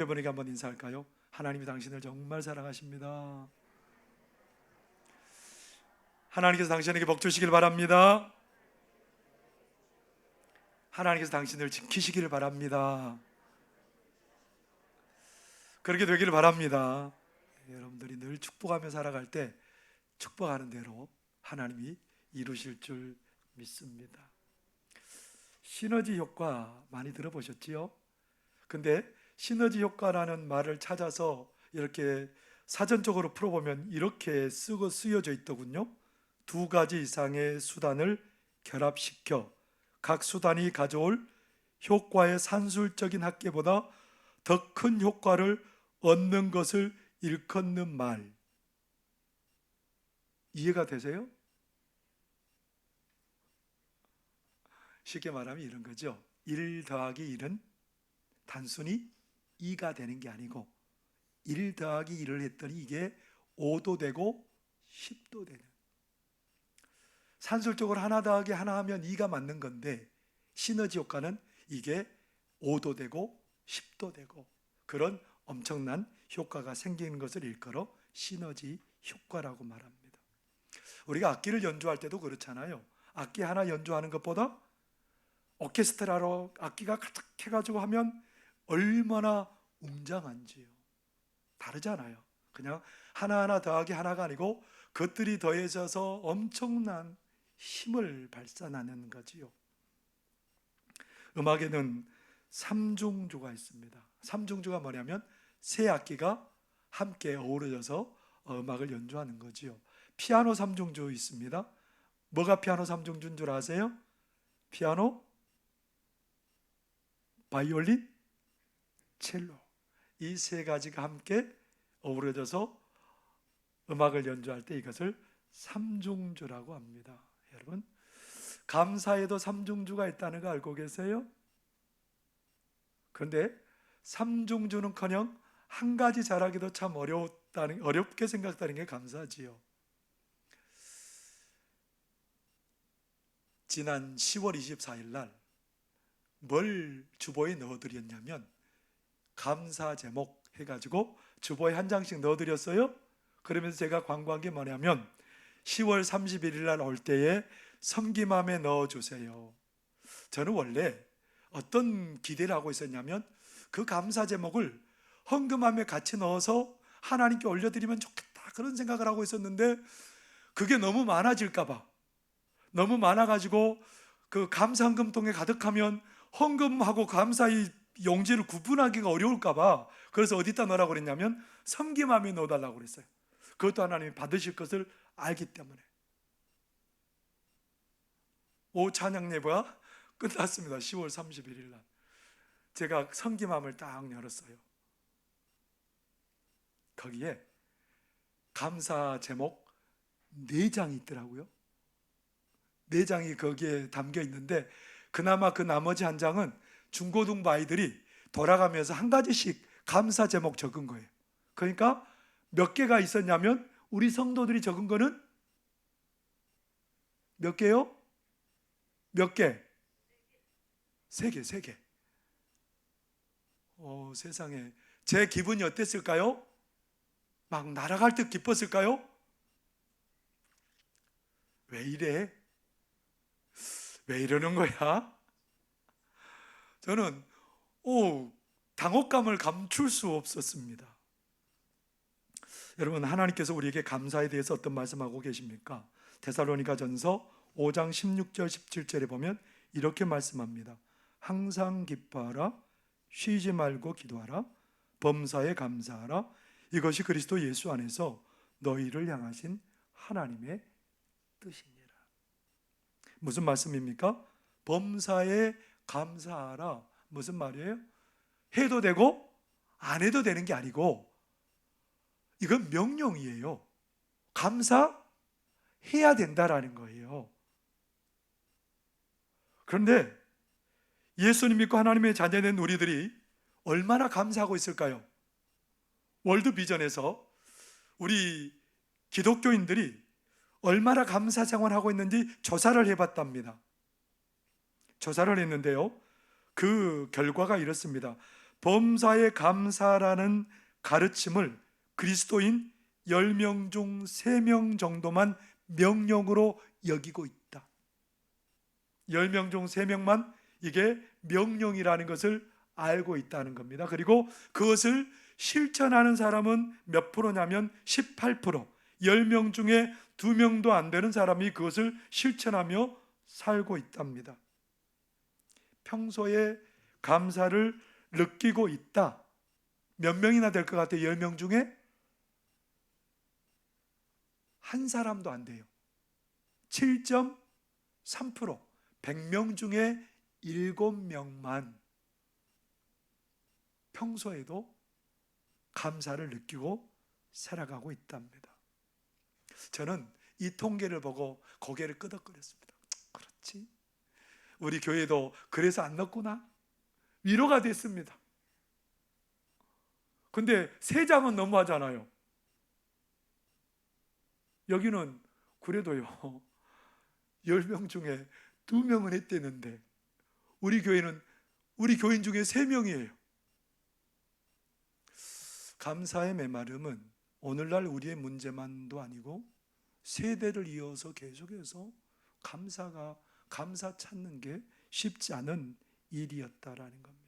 여러분에게 한번 인사할까요? 하나님이 당신을 정말 사랑하십니다. 하나님께서 당신에게 복 주시길 바랍니다. 하나님께서 당신을 지키시기를 바랍니다. 그렇게 되기를 바랍니다. 여러분들이 늘 축복하며 살아갈 때 축복하는 대로 하나님이 이루실 줄 믿습니다. 시너지 효과 많이 들어보셨지요? 근데 시너지 효과라는 말을 찾아서 이렇게 사전적으로 풀어보면 이렇게 쓰고 쓰여져 있더군요. 두 가지 이상의 수단을 결합시켜 각 수단이 가져올 효과의 산술적인 합계보다 더 큰 효과를 얻는 것을 일컫는 말. 이해가 되세요? 쉽게 말하면 이런 거죠. 1 더하기 1은 단순히 2가 되는 게 아니고 1 더하기 1을 했더니 이게 5도 되고 10도 되는 산술적으로 하나 더하기 하나 하면 2가 맞는 건데 시너지 효과는 이게 5도 되고 10도 되고 그런 엄청난 효과가 생기는 것을 일컬어 시너지 효과라고 말합니다. 우리가 악기를 연주할 때도 그렇잖아요. 악기 하나 연주하는 것보다 오케스트라로 악기가 가득 해가지고 하면 얼마나 웅장한지요. 다르잖아요. 그냥 하나하나 더하기 하나가 아니고 그것들이 더해져서 엄청난 힘을 발산하는 거지요. 음악에는 삼중주가 있습니다. 삼중주가 뭐냐면 세 악기가 함께 어우러져서 음악을 연주하는 거지요. 피아노 삼중주 있습니다. 뭐가 피아노 삼중주인 줄 아세요? 피아노, 바이올린, 첼로 이 세 가지가 함께 어우러져서 음악을 연주할 때 이것을 삼중주라고 합니다. 여러분 감사에도 삼중주가 있다는 거 알고 계세요? 그런데 삼중주는커녕 한 가지 잘하기도 참 어려웠다는 어렵게 생각하는 게 감사지요. 지난 10월 24일 날 뭘 주보에 넣어드렸냐면 감사 제목 해가지고 주보에 한 장씩 넣어드렸어요. 그러면서 제가 광고한 게 뭐냐면 10월 31일 날 올 때에 섬김함에 넣어주세요. 저는 원래 어떤 기대를 하고 있었냐면 그 감사 제목을 헌금함에 같이 넣어서 하나님께 올려드리면 좋겠다 그런 생각을 하고 있었는데 그게 너무 많아질까봐 너무 많아가지고 그 감사 헌금통에 가득하면 헌금하고 감사의 용지를 구분하기가 어려울까봐 그래서 어디다 넣으라고 그랬냐면 섬김함에 넣어달라고 그랬어요. 그것도 하나님이 받으실 것을 알기 때문에 오 찬양 예배가 끝났습니다. 10월 31일 날 제가 섬김함을 딱 열었어요. 거기에 감사 제목 네 장이 있더라고요. 네 장이 거기에 담겨 있는데 그나마 그 나머지 한 장은 중고등부 아이들이 돌아가면서 한 가지씩 감사 제목 적은 거예요. 그러니까 몇 개가 있었냐면 우리 성도들이 적은 거는 몇 개요? 몇 개? 세 개, 세 개. 어, 세상에. 제 기분이 어땠을까요? 막 날아갈 듯 기뻤을까요? 왜 이래? 왜 이러는 거야? 저는 오, 당혹감을 감출 수 없었습니다. 여러분 하나님께서 우리에게 감사에 대해서 어떤 말씀하고 계십니까? 데살로니가 전서 5장 16절 17절에 보면 이렇게 말씀합니다. 항상 기뻐하라 쉬지 말고 기도하라 범사에 감사하라 이것이 그리스도 예수 안에서 너희를 향하신 하나님의 뜻이니라. 무슨 말씀입니까? 범사에 감사하라. 무슨 말이에요? 해도 되고 안 해도 되는 게 아니고 이건 명령이에요. 감사해야 된다라는 거예요. 그런데 예수님 믿고 하나님의 자녀된 우리들이 얼마나 감사하고 있을까요? 월드 비전에서 우리 기독교인들이 얼마나 감사 생활하고 있는지 조사를 해봤답니다. 조사를 했는데요. 그 결과가 이렇습니다. 범사에 감사라는 가르침을 그리스도인 10명 중 3명 정도만 명령으로 여기고 있다. 10명 중 3명만 이게 명령이라는 것을 알고 있다는 겁니다. 그리고 그것을 실천하는 사람은 몇 프로냐면 18%. 10명 중에 2명도 안 되는 사람이 그것을 실천하며 살고 있답니다. 평소에 감사를 느끼고 있다. 몇 명이나 될 것 같아요? 10명 중에? 한 사람도 안 돼요. 7.3%. 100명 중에 7명만 평소에도 감사를 느끼고 살아가고 있답니다. 저는 이 통계를 보고 고개를 끄덕거렸습니다. 그렇지. 우리 교회도 그래서 안 넣구나. 위로가 됐습니다. 근데 세 장은 너무하잖아요. 여기는 그래도요. 10명 중에 2명은 했대는데 우리 교회는 우리 교인 중에 3명이에요. 감사의 메마름은 오늘날 우리의 문제만도 아니고 세대를 이어서 계속해서 감사가 감사 찾는 게 쉽지 않은 일이었다라는 겁니다.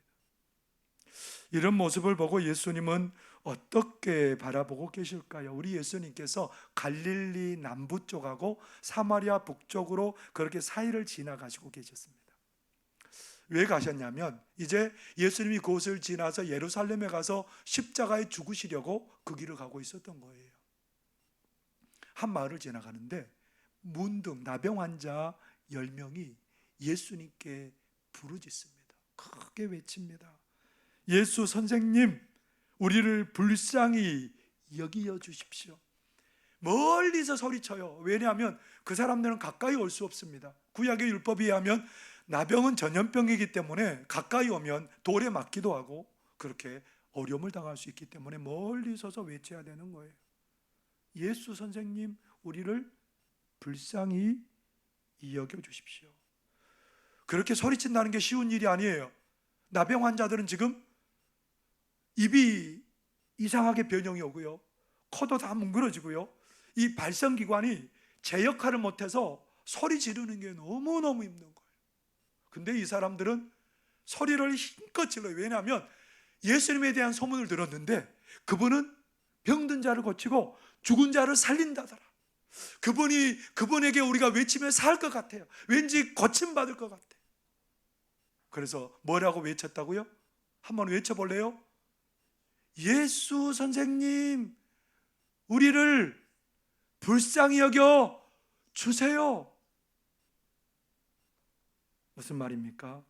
이런 모습을 보고 예수님은 어떻게 바라보고 계실까요? 우리 예수님께서 갈릴리 남부 쪽하고 사마리아 북쪽으로 그렇게 사이를 지나가시고 계셨습니다. 왜 가셨냐면 이제 예수님이 그곳을 지나서 예루살렘에 가서 십자가에 죽으시려고 그 길을 가고 있었던 거예요. 한 마을을 지나가는데 문득 나병 환자 10명이 예수님께 부르짖습니다. 크게 외칩니다. 예수 선생님, 우리를 불쌍히 여기어 주십시오. 멀리서 소리쳐요. 왜냐하면 그 사람들은 가까이 올 수 없습니다. 구약의 율법에 의하면 나병은 전염병이기 때문에 가까이 오면 돌에 맞기도 하고 그렇게 어려움을 당할 수 있기 때문에 멀리 서서 외쳐야 되는 거예요. 예수 선생님, 우리를 불쌍히 여겨 주십시오. 그렇게 소리친다는 게 쉬운 일이 아니에요. 나병 환자들은 지금 입이 이상하게 변형이 오고요. 코도 다 뭉그러지고요. 이 발성기관이 제 역할을 못해서 소리 지르는 게 너무너무 힘든 거예요. 근데 이 사람들은 소리를 힘껏 질러요. 왜냐하면 예수님에 대한 소문을 들었는데 그분은 병든 자를 고치고 죽은 자를 살린다더라. 그분이 그분에게 우리가 외치면 살것 같아요. 왠지 고침 받을 것 같아. 그래서 뭐라고 외쳤다고요? 한번 외쳐 볼래요? 예수 선생님, 우리를 불쌍히 여겨 주세요. 무슨 말입니까?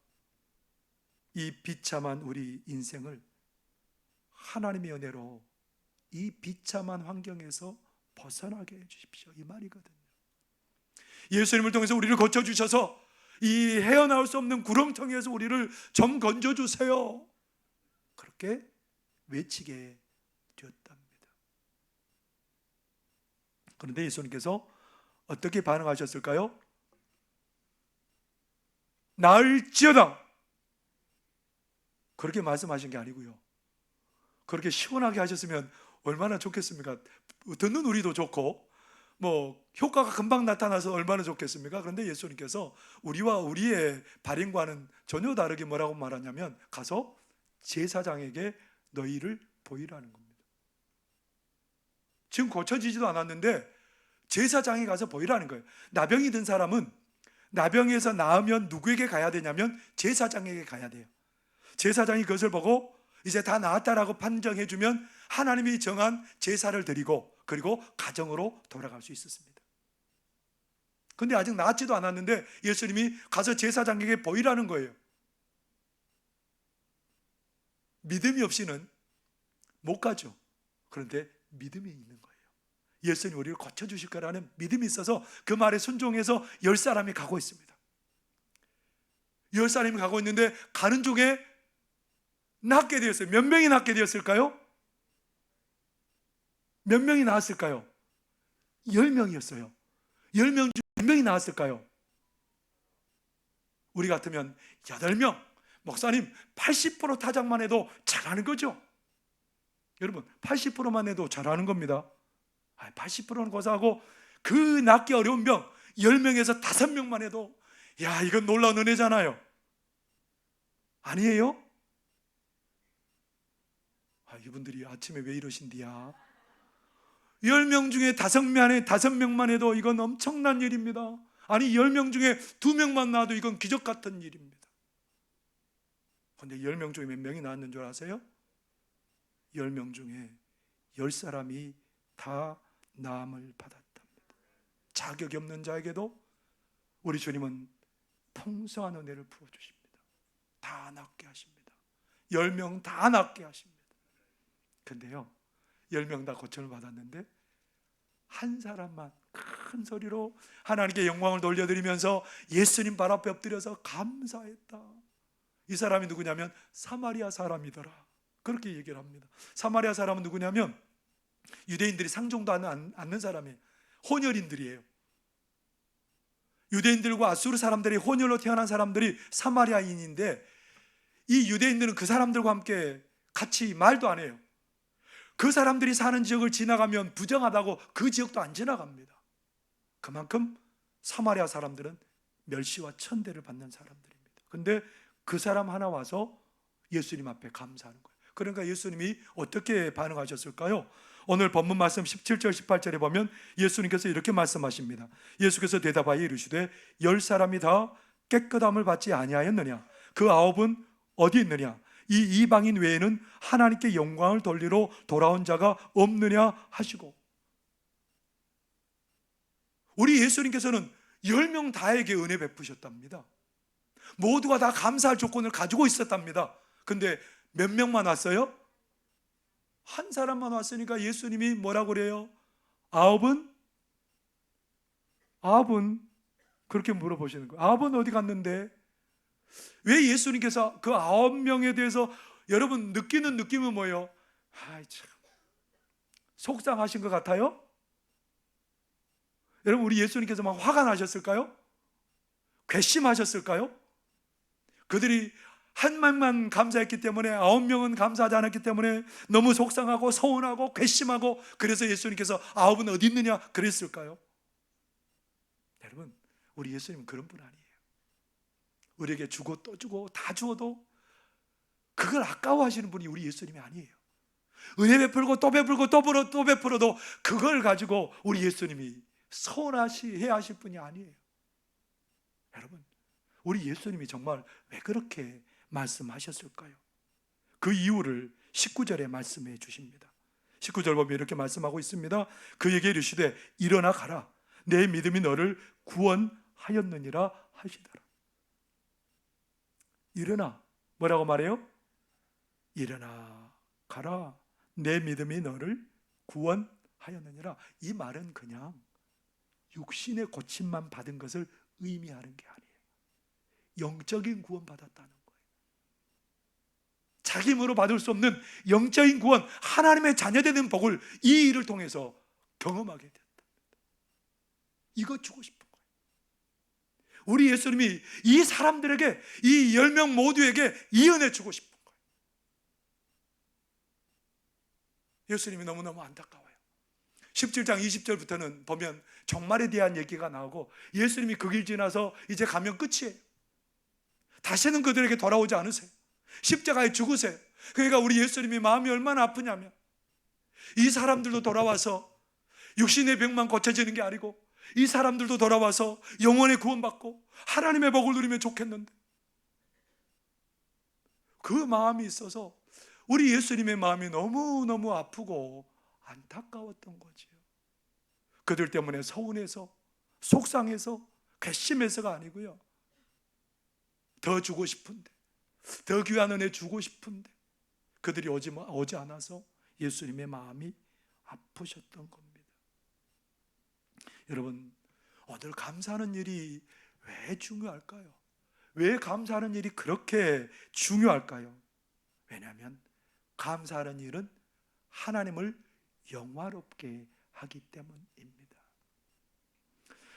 이 비참한 우리 인생을 하나님의 은혜로 이 비참한 환경에서 벗어나게 해 주십시오. 이 말이거든요. 예수님을 통해서 우리를 고쳐 주셔서 이 헤어나올 수 없는 구렁텅이에서 우리를 좀 건져 주세요. 그렇게 외치게 되었답니다. 그런데 예수님께서 어떻게 반응하셨을까요? 나을지어다. 그렇게 말씀하신 게 아니고요. 그렇게 시원하게 하셨으면 얼마나 좋겠습니까? 듣는 우리도 좋고 뭐 효과가 금방 나타나서 얼마나 좋겠습니까? 그런데 예수님께서 우리와 우리의 발인과는 전혀 다르게 뭐라고 말하냐면 가서 제사장에게 너희를 보이라는 겁니다. 지금 고쳐지지도 않았는데 제사장에 가서 보이라는 거예요. 나병이 든 사람은 나병에서 나으면 누구에게 가야 되냐면 제사장에게 가야 돼요. 제사장이 그것을 보고 이제 다 나았다라고 판정해 주면 하나님이 정한 제사를 드리고 그리고 가정으로 돌아갈 수 있었습니다. 근데 아직 나았지도 않았는데 예수님이 가서 제사장에게 보이라는 거예요. 믿음이 없이는 못 가죠. 그런데 믿음이 있는 거예요. 예수님 우리를 고쳐주실 거라는 믿음이 있어서 그 말에 순종해서 열 사람이 가고 있습니다. 열 사람이 가고 있는데 가는 중에 낫게 되었어요. 몇 명이 낫게 되었을까요? 몇 명이 나왔을까요? 열 명이었어요. 열명중 몇 명이 나왔을까요? 우리 같으면 여덟 명, 목사님 80% 타작만 해도 잘하는 거죠. 여러분 80%만 해도 잘하는 겁니다. 80%는 고사하고 그 낫기 어려운 병 10명에서 5명만 해도 야 이건 놀라운 은혜잖아요. 아니에요? 아, 이분들이 아침에 왜 이러신디야? 10명 중에 5명만, 5명만 해도 이건 엄청난 일입니다. 아니 10명 중에 2명만 나와도 이건 기적 같은 일입니다. 근데 10명 중에 몇 명이 나왔는 줄 아세요? 10명 중에 10사람이 다 나음을 받았답니다. 자격이 없는 자에게도 우리 주님은 풍성한 은혜를 부어 주십니다. 다 낫게 하십니다. 10명 다 낫게 하십니다. 근데요. 10명 다 고침을 받았는데 한 사람만 큰 소리로 하나님께 영광을 돌려드리면서 예수님 발 앞에 엎드려서 감사했다. 이 사람이 누구냐면 사마리아 사람이더라. 그렇게 얘기를 합니다. 사마리아 사람은 누구냐면 유대인들이 상종도 않는, 않는 사람이에요. 혼혈인들이에요. 유대인들과 아수르 사람들이 혼혈로 태어난 사람들이 사마리아인인데 이 유대인들은 그 사람들과 함께 같이 말도 안 해요. 그 사람들이 사는 지역을 지나가면 부정하다고 그 지역도 안 지나갑니다. 그만큼 사마리아 사람들은 멸시와 천대를 받는 사람들입니다. 근데 그 사람 하나 와서 예수님 앞에 감사하는 거예요. 그러니까 예수님이 어떻게 반응하셨을까요? 오늘 본문 말씀 17절 18절에 보면 예수님께서 이렇게 말씀하십니다. 예수께서 대답하여 이르시되 열 사람이 다 깨끗함을 받지 아니하였느냐? 그 아홉은 어디 있느냐? 이 이방인 외에는 하나님께 영광을 돌리러 돌아온 자가 없느냐 하시고 우리 예수님께서는 열 명 다에게 은혜 베푸셨답니다. 모두가 다 감사할 조건을 가지고 있었답니다. 근데 몇 명만 왔어요? 한 사람만 왔으니까 예수님이 뭐라고 그래요? 아홉은? 아홉은? 그렇게 물어보시는 거예요. 아홉은 어디 갔는데? 왜 예수님께서 그 아홉 명에 대해서 여러분 느끼는 느낌은 뭐예요? 아이 참 속상하신 것 같아요? 여러분 우리 예수님께서 막 화가 나셨을까요? 괘씸하셨을까요? 그들이 한 명만 감사했기 때문에 아홉 명은 감사하지 않았기 때문에 너무 속상하고 서운하고 괘씸하고 그래서 예수님께서 아홉은 어디 있느냐 그랬을까요? 여러분 우리 예수님은 그런 분 아니에요. 우리에게 주고 또 주고 다 주어도 그걸 아까워하시는 분이 우리 예수님이 아니에요. 은혜 베풀고 또 베풀고 또 베풀어 또 베풀어도 그걸 가지고 우리 예수님이 서운하시 해 하실 분이 아니에요. 여러분 우리 예수님이 정말 왜 그렇게 말씀하셨을까요? 그 이유를 19절에 말씀해 주십니다. 19절 보면 이렇게 말씀하고 있습니다. 그에게 이르시되 일어나 가라. 내 믿음이 너를 구원하였느니라 하시더라. 일어나. 뭐라고 말해요? 일어나 가라. 내 믿음이 너를 구원하였느니라. 이 말은 그냥 육신의 고침만 받은 것을 의미하는 게 아니에요. 영적인 구원 받았다는 거예요. 자기 힘으로 받을 수 없는 영적인 구원, 하나님의 자녀되는 복을 이 일을 통해서 경험하게 됐다. 이거 주고 거예요. 우리 예수님이 이 사람들에게 이 열 명 모두에게 이 은혜 주고 싶은 거예요. 예수님이 너무너무 안타까워요. 17장 20절부터는 보면 종말에 대한 얘기가 나오고 예수님이 그 길 지나서 이제 가면 끝이에요. 다시는 그들에게 돌아오지 않으세요. 십자가에 죽으세요. 그러니까 우리 예수님이 마음이 얼마나 아프냐면 이 사람들도 돌아와서 육신의 병만 고쳐지는 게 아니고 이 사람들도 돌아와서 영원의 구원받고 하나님의 복을 누리면 좋겠는데 그 마음이 있어서 우리 예수님의 마음이 너무너무 아프고 안타까웠던 거지요. 그들 때문에 서운해서 속상해서 괘씸해서가 아니고요. 더 주고 싶은데 더 귀한 은혜 주고 싶은데 그들이 오지, 오지 않아서 예수님의 마음이 아프셨던 겁니다. 여러분, 오늘 감사하는 일이 왜 중요할까요? 왜 감사하는 일이 그렇게 중요할까요? 왜냐하면 감사하는 일은 하나님을 영화롭게 하기 때문입니다.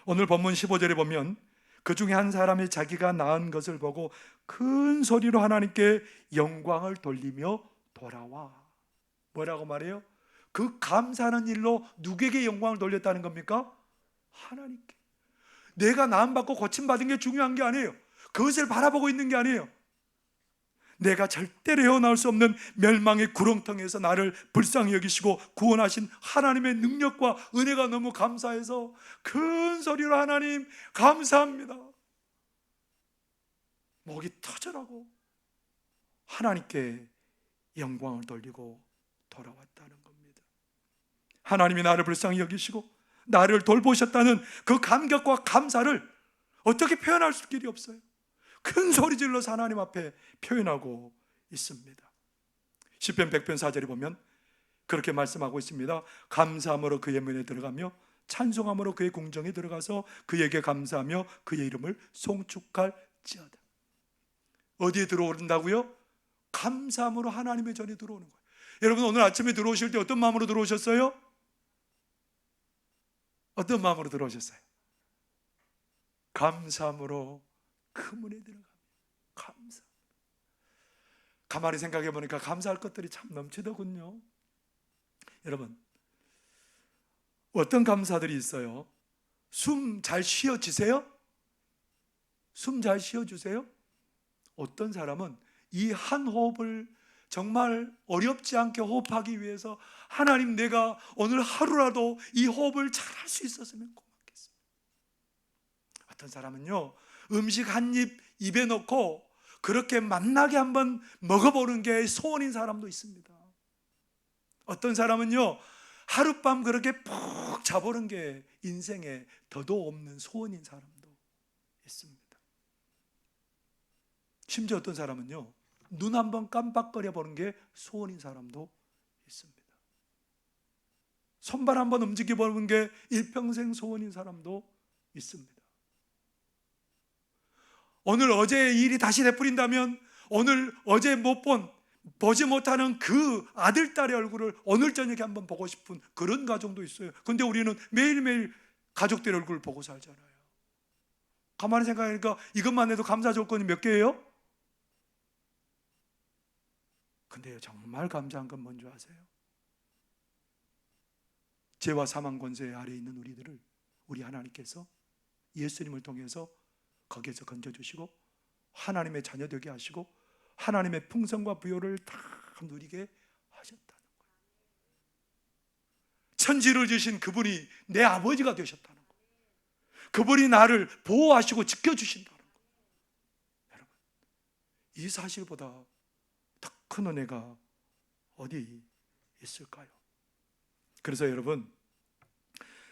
오늘 본문 15절에 보면 그 중에 한 사람이 자기가 낳은 것을 보고 큰 소리로 하나님께 영광을 돌리며 돌아와. 뭐라고 말해요? 그 감사하는 일로 누구에게 영광을 돌렸다는 겁니까? 하나님께. 내가 나음받고 고침받은 게 중요한 게 아니에요. 그것을 바라보고 있는 게 아니에요. 내가 절대로 헤어나올 수 없는 멸망의 구렁텅이에서 나를 불쌍히 여기시고 구원하신 하나님의 능력과 은혜가 너무 감사해서 큰 소리로 하나님 감사합니다. 목이 터져라고 하나님께 영광을 돌리고 돌아왔다는 겁니다. 하나님이 나를 불쌍히 여기시고 나를 돌보셨다는 그 감격과 감사를 어떻게 표현할 수 길이 없어요. 큰 소리 질러서 하나님 앞에 표현하고 있습니다. 시편 100편 4절에 보면 그렇게 말씀하고 있습니다. 감사함으로 그의 문에 들어가며 찬송함으로 그의 궁정에 들어가서 그에게 감사하며 그의 이름을 송축할지어다. 어디에 들어온다고요? 감사함으로 하나님의 전에 들어오는 거예요. 여러분 오늘 아침에 들어오실 때 어떤 마음으로 들어오셨어요? 어떤 마음으로 들어오셨어요? 감사함으로 그 문에 들어가면 감사. 가만히 생각해 보니까 감사할 것들이 참 넘치더군요. 여러분, 어떤 감사들이 있어요? 숨 잘 쉬어지세요? 숨 잘 쉬어주세요? 어떤 사람은 이 한 호흡을 정말 어렵지 않게 호흡하기 위해서 하나님 내가 오늘 하루라도 이 호흡을 잘 할 수 있었으면 고맙겠습니다. 어떤 사람은요, 음식 한 입 입에 넣고 그렇게 맛나게 한번 먹어보는 게 소원인 사람도 있습니다. 어떤 사람은요, 하룻밤 그렇게 푹 자보는 게 인생에 더도 없는 소원인 사람도 있습니다. 심지어 어떤 사람은요, 눈 한 번 깜빡거려 보는 게 소원인 사람도 있습니다. 손발 한 번 움직여 보는 게 일평생 소원인 사람도 있습니다. 오늘 어제의 일이 다시 되풀인다면 오늘 어제 못 본 보지 못하는 그 아들 딸의 얼굴을 오늘 저녁에 한번 보고 싶은 그런 가정도 있어요. 근데 우리는 매일매일 가족들의 얼굴을 보고 살잖아요. 가만히 생각하니까 이것만 해도 감사 조건이 몇 개예요? 근데요, 정말 감사한 건 뭔지 아세요? 죄와 사망 권세 아래에 있는 우리들을 우리 하나님께서 예수님을 통해서 거기에서 건져주시고 하나님의 자녀 되게 하시고 하나님의 풍성과 부요를 다 누리게 하셨다는 거예요. 천지를 주신 그분이 내 아버지가 되셨다는 거예요. 그분이 나를 보호하시고 지켜주신다는 거예요. 여러분, 이 사실보다 더 큰 은혜가 어디 있을까요? 그래서 여러분,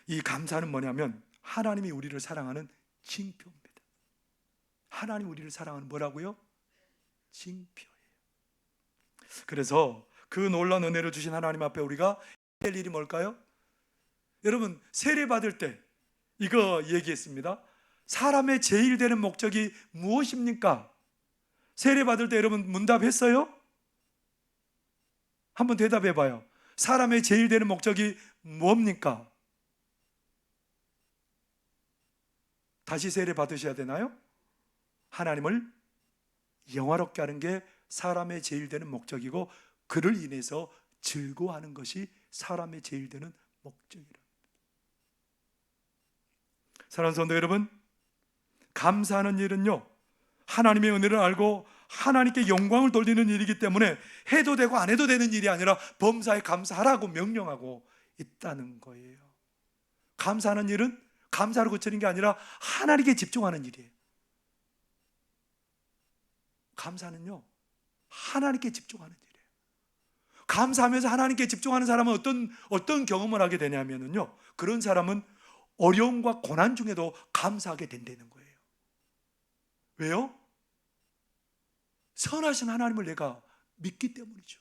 이 감사는 뭐냐면 하나님이 우리를 사랑하는 징표입니다. 하나님 우리를 사랑하는 뭐라고요? 징표예요. 그래서 그 놀라운 은혜를 주신 하나님 앞에 우리가 할 일이 뭘까요? 여러분 세례 받을 때 이거 얘기했습니다. 사람의 제일 되는 목적이 무엇입니까? 세례 받을 때 여러분 문답했어요? 한번 대답해 봐요. 사람의 제일 되는 목적이 뭡니까? 다시 세례 받으셔야 되나요? 하나님을 영화롭게 하는 게 사람의 제일 되는 목적이고 그를 인해서 즐거워하는 것이 사람의 제일 되는 목적이랍니다. 사랑하는 성도 여러분, 감사하는 일은요. 하나님의 은혜를 알고 하나님께 영광을 돌리는 일이기 때문에 해도 되고 안 해도 되는 일이 아니라 범사에 감사하라고 명령하고 있다는 거예요. 감사하는 일은 감사로 그치는 게 아니라 하나님께 집중하는 일이에요. 감사는요, 하나님께 집중하는 일이에요. 감사하면서 하나님께 집중하는 사람은 어떤, 어떤 경험을 하게 되냐면요, 그런 사람은 어려움과 고난 중에도 감사하게 된다는 거예요. 왜요? 선하신 하나님을 내가 믿기 때문이죠.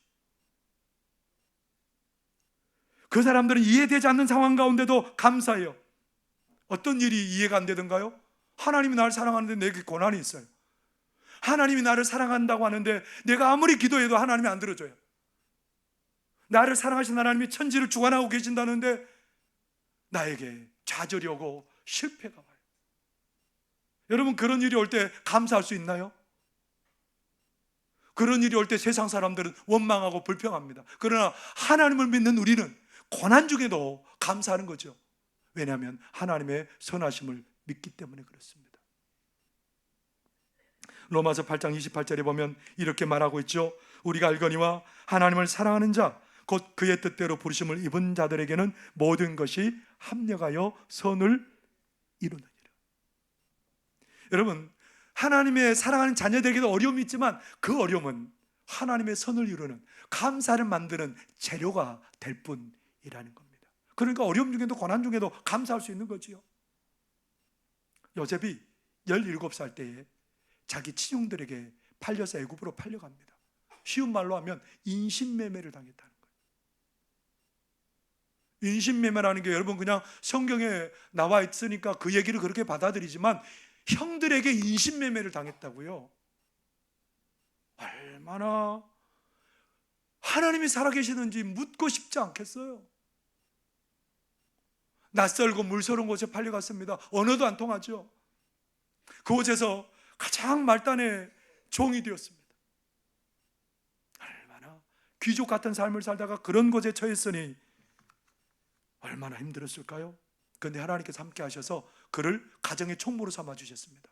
그 사람들은 이해되지 않는 상황 가운데도 감사해요. 어떤 일이 이해가 안 되던가요? 하나님이 나를 사랑하는데 내게 고난이 있어요. 하나님이 나를 사랑한다고 하는데 내가 아무리 기도해도 하나님이 안 들어줘요. 나를 사랑하신 하나님이 천지를 주관하고 계신다는데 나에게 좌절이 오고 실패가 와요. 여러분 그런 일이 올 때 감사할 수 있나요? 그런 일이 올 때 세상 사람들은 원망하고 불평합니다. 그러나 하나님을 믿는 우리는 고난 중에도 감사하는 거죠. 왜냐하면 하나님의 선하심을 믿기 때문에 그렇습니다. 로마서 8장 28절에 보면 이렇게 말하고 있죠. 우리가 알거니와 하나님을 사랑하는 자, 곧 그의 뜻대로 부르심을 입은 자들에게는 모든 것이 합력하여 선을 이루느니라. 여러분, 하나님의 사랑하는 자녀들에게도 어려움이 있지만 그 어려움은 하나님의 선을 이루는 감사를 만드는 재료가 될 뿐이라는 겁니다. 그러니까 어려움 중에도 고난 중에도 감사할 수 있는 거지요. 요셉이 17살 때에 자기 친형들에게 팔려서 애굽으로 팔려갑니다. 쉬운 말로 하면 인신매매를 당했다는 거예요. 인신매매라는 게 여러분 그냥 성경에 나와 있으니까 그 얘기를 그렇게 받아들이지만 형들에게 인신매매를 당했다고요. 얼마나 하나님이 살아계시는지 묻고 싶지 않겠어요. 낯설고 물서러운 곳에 팔려갔습니다. 언어도 안 통하죠. 그곳에서 가장 말단의 종이 되었습니다. 얼마나 귀족 같은 삶을 살다가 그런 곳에 처했으니 얼마나 힘들었을까요? 그런데 하나님께서 함께 하셔서 그를 가정의 총무로 삼아 주셨습니다.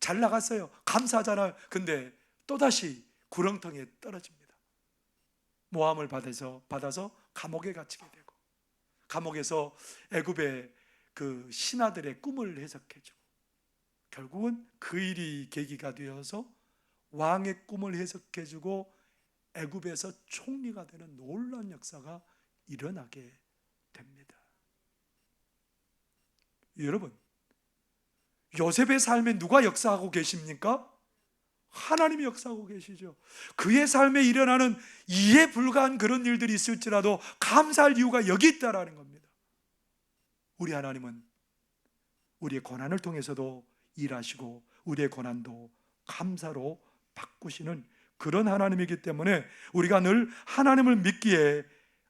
잘 나갔어요. 감사하잖아요. 근데 또다시 구렁텅이에 떨어집니다. 모함을 받아서 받아서 감옥에 갇히게 되고 감옥에서 애굽의 그 신하들의 꿈을 해석해 주고 결국은 그 일이 계기가 되어서 왕의 꿈을 해석해 주고 애굽에서 총리가 되는 놀라운 역사가 일어나게 됩니다. 여러분, 요셉의 삶에 누가 역사하고 계십니까? 하나님이 역사하고 계시죠. 그의 삶에 일어나는 이해 불가한 그런 일들이 있을지라도 감사할 이유가 여기 있다라는 겁니다. 우리 하나님은 우리의 고난을 통해서도 일하시고 우리의 고난도 감사로 바꾸시는 그런 하나님이기 때문에 우리가 늘 하나님을 믿기에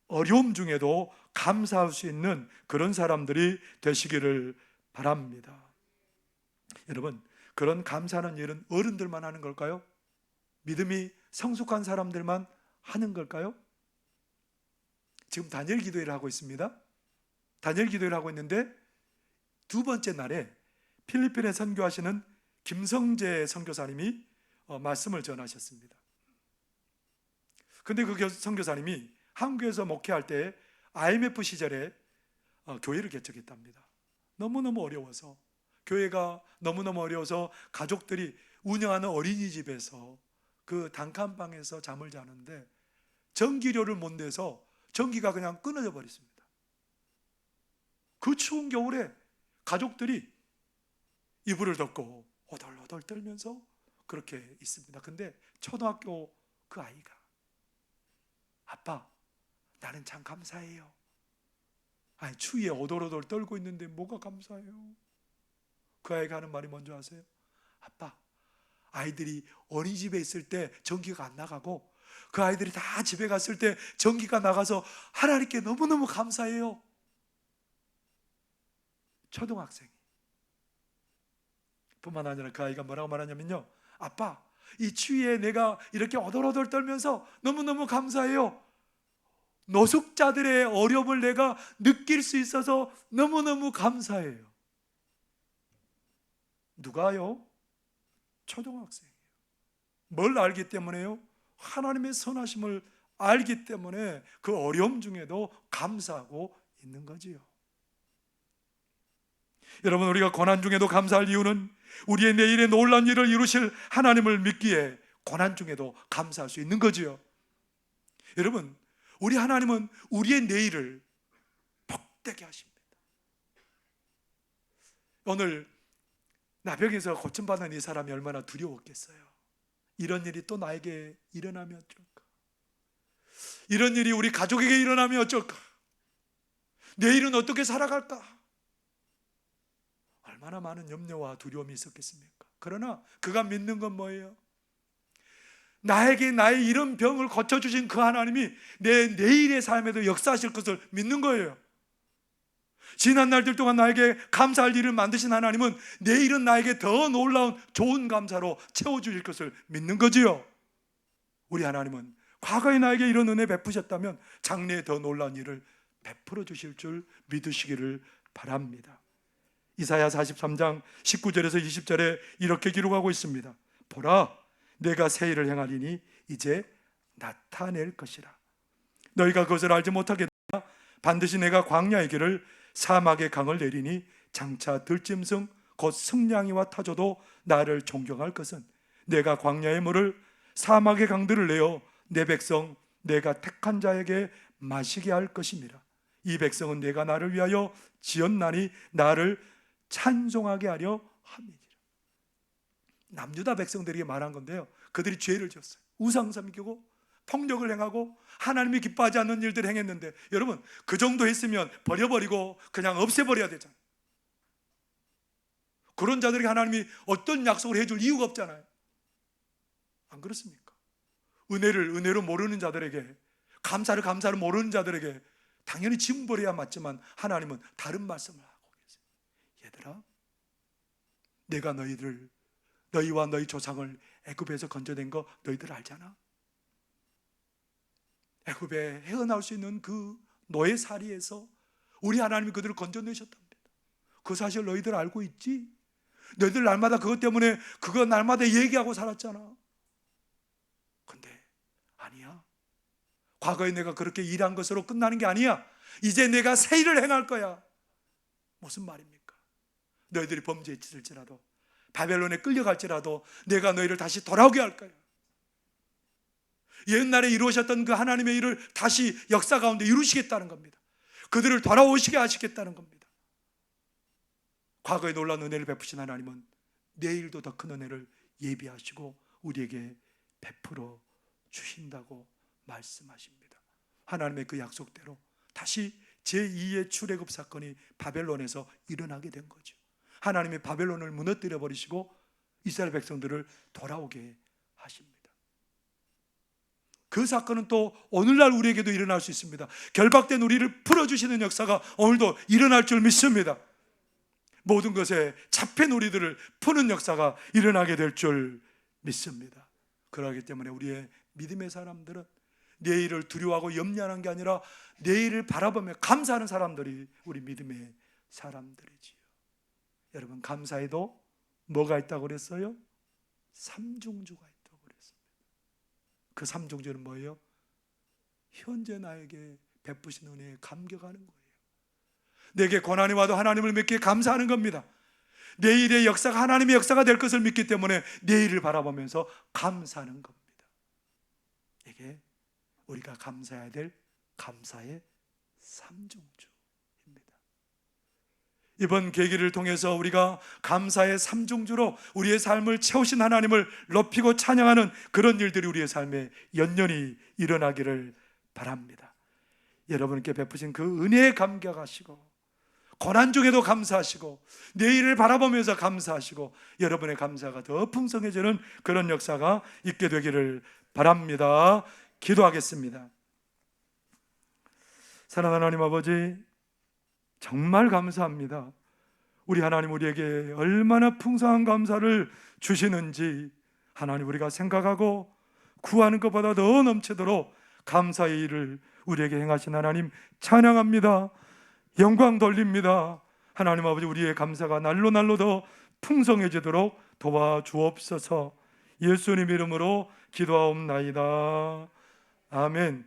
어려움 중에도 감사할 수 있는 그런 사람들이 되시기를 바랍니다. 여러분, 그런 감사하는 일은 어른들만 하는 걸까요? 믿음이 성숙한 사람들만 하는 걸까요? 지금 단열 기도회를 하고 있습니다. 단열 기도회를 하고 있는데 두 번째 날에 필리핀에 선교하시는 김성재 선교사님이 어, 말씀을 전하셨습니다. 근데 그 교- 선교사님이 한국에서 목회할 때 IMF 시절에 어, 교회를 개척했답니다. 너무너무 어려워서 교회가 너무너무 어려워서 가족들이 운영하는 어린이집에서 그 단칸방에서 잠을 자는데 전기료를 못 내서 전기가 그냥 끊어져 버렸습니다. 그 추운 겨울에 가족들이 이불을 덮고 오돌오돌 떨면서 그렇게 있습니다. 근데 초등학교 그 아이가 아빠 나는 참 감사해요. 아니 추위에 오돌오돌 떨고 있는데 뭐가 감사해요? 그 아이가 하는 말이 뭔지 아세요? 아빠 아이들이 어린이집에 있을 때 전기가 안 나가고 그 아이들이 다 집에 갔을 때 전기가 나가서 하나님께 너무너무 감사해요. 초등학생이 뿐만 아니라 그 아이가 뭐라고 말하냐면요. 아빠, 이 추위에 내가 이렇게 오돌오돌 떨면서 너무너무 감사해요. 노숙자들의 어려움을 내가 느낄 수 있어서 너무너무 감사해요. 누가요? 초등학생이에요. 뭘 알기 때문에요? 하나님의 선하심을 알기 때문에 그 어려움 중에도 감사하고 있는 거지요. 여러분 우리가 고난 중에도 감사할 이유는 우리의 내일의 놀란 일을 이루실 하나님을 믿기에 고난 중에도 감사할 수 있는 거지요. 여러분 우리 하나님은 우리의 내일을 복되게 하십니다. 오늘 나병에서 고침받는 이 사람이 얼마나 두려웠겠어요. 이런 일이 또 나에게 일어나면 어쩔까? 이런 일이 우리 가족에게 일어나면 어쩔까? 내일은 어떻게 살아갈까? 얼마나 많은 염려와 두려움이 있었겠습니까? 그러나 그가 믿는 건 뭐예요? 나에게 나의 이런 병을 고쳐주신 그 하나님이 내 내일의 삶에도 역사하실 것을 믿는 거예요. 지난 날들 동안 나에게 감사할 일을 만드신 하나님은 내일은 나에게 더 놀라운 좋은 감사로 채워주실 것을 믿는 거지요. 우리 하나님은 과거에 나에게 이런 은혜 베푸셨다면 장래에 더 놀라운 일을 베풀어 주실 줄 믿으시기를 바랍니다. 이사야 43장 19절에서 20절에 이렇게 기록하고 있습니다. 보라, 내가 새 일을 행하리니 이제 나타낼 것이라. 너희가 그것을 알지 못하게 되나 반드시 내가 광야의 길을 사막의 강을 내리니 장차 들짐승 곧 승냥이와 타조도 나를 존경할 것은 내가 광야의 물을 사막의 강들을 내어 내 백성 내가 택한 자에게 마시게 할 것임이라. 이 백성은 내가 나를 위하여 지었나니 나를 찬송하게 하려 함이니라. 남유다 백성들에게 말한 건데요. 그들이 죄를 지었어요. 우상 섬기고 폭력을 행하고 하나님이 기뻐하지 않는 일들을 행했는데 여러분 그 정도 했으면 버려버리고 그냥 없애버려야 되잖아요. 그런 자들에게 하나님이 어떤 약속을 해줄 이유가 없잖아요. 안 그렇습니까? 은혜를 은혜로 모르는 자들에게 감사를 감사로 모르는 자들에게 당연히 징벌해야 맞지만 하나님은 다른 말씀을 하고 계세요. 얘들아, 내가 너희들 너희와 너희 조상을 애굽에서 건져낸 거 너희들 알잖아. 애굽에 헤어나올 수 있는 그 노예 살이에서 우리 하나님이 그들을 건져내셨답니다. 그 사실 너희들 알고 있지? 너희들 날마다 그것 때문에 그거 날마다 얘기하고 살았잖아. 근데 아니야. 과거에 내가 그렇게 일한 것으로 끝나는 게 아니야. 이제 내가 새 일을 행할 거야. 무슨 말입니까? 너희들이 범죄에 찌들지라도 바벨론에 끌려갈지라도 내가 너희를 다시 돌아오게 할 거야. 옛날에 이루셨던 그 하나님의 일을 다시 역사 가운데 이루시겠다는 겁니다. 그들을 돌아오시게 하시겠다는 겁니다. 과거에 놀라운 은혜를 베푸신 하나님은 내일도 더 큰 은혜를 예비하시고 우리에게 베풀어 주신다고 말씀하십니다. 하나님의 그 약속대로 다시 제2의 출애굽 사건이 바벨론에서 일어나게 된 거죠. 하나님이 바벨론을 무너뜨려 버리시고 이스라엘 백성들을 돌아오게 하십니다. 그 사건은 또 오늘날 우리에게도 일어날 수 있습니다. 결박된 우리를 풀어주시는 역사가 오늘도 일어날 줄 믿습니다. 모든 것에 잡힌 우리들을 푸는 역사가 일어나게 될 줄 믿습니다. 그러기 때문에 우리의 믿음의 사람들은 내일을 두려워하고 염려하는 게 아니라 내일을 바라보며 감사하는 사람들이 우리 믿음의 사람들이지요. 여러분 감사에도 뭐가 있다고 그랬어요? 삼중주가 있다고 그랬습니다. 그 삼중주는 뭐예요? 현재 나에게 베푸신 은혜에 감격하는 거예요. 내게 고난이 와도 하나님을 믿기에 감사하는 겁니다. 내일의 역사가 하나님의 역사가 될 것을 믿기 때문에 내일을 바라보면서 감사하는 겁니다. 이게 우리가 감사해야 될 감사의 삼중주입니다. 이번 계기를 통해서 우리가 감사의 삼중주로 우리의 삶을 채우신 하나님을 높이고 찬양하는 그런 일들이 우리의 삶에 연연히 일어나기를 바랍니다. 여러분께 베푸신 그 은혜에 감격하시고 고난 중에도 감사하시고 내일을 바라보면서 감사하시고 여러분의 감사가 더 풍성해지는 그런 역사가 있게 되기를 바랍니다. 기도하겠습니다. 사랑하는 하나님 아버지 정말 감사합니다. 우리 하나님 우리에게 얼마나 풍성한 감사를 주시는지 하나님 우리가 생각하고 구하는 것보다 더 넘치도록 감사의 일을 우리에게 행하신 하나님 찬양합니다. 영광 돌립니다. 하나님 아버지 우리의 감사가 날로 날로 더 풍성해지도록 도와주옵소서. 예수님 이름으로 기도하옵나이다. 아멘.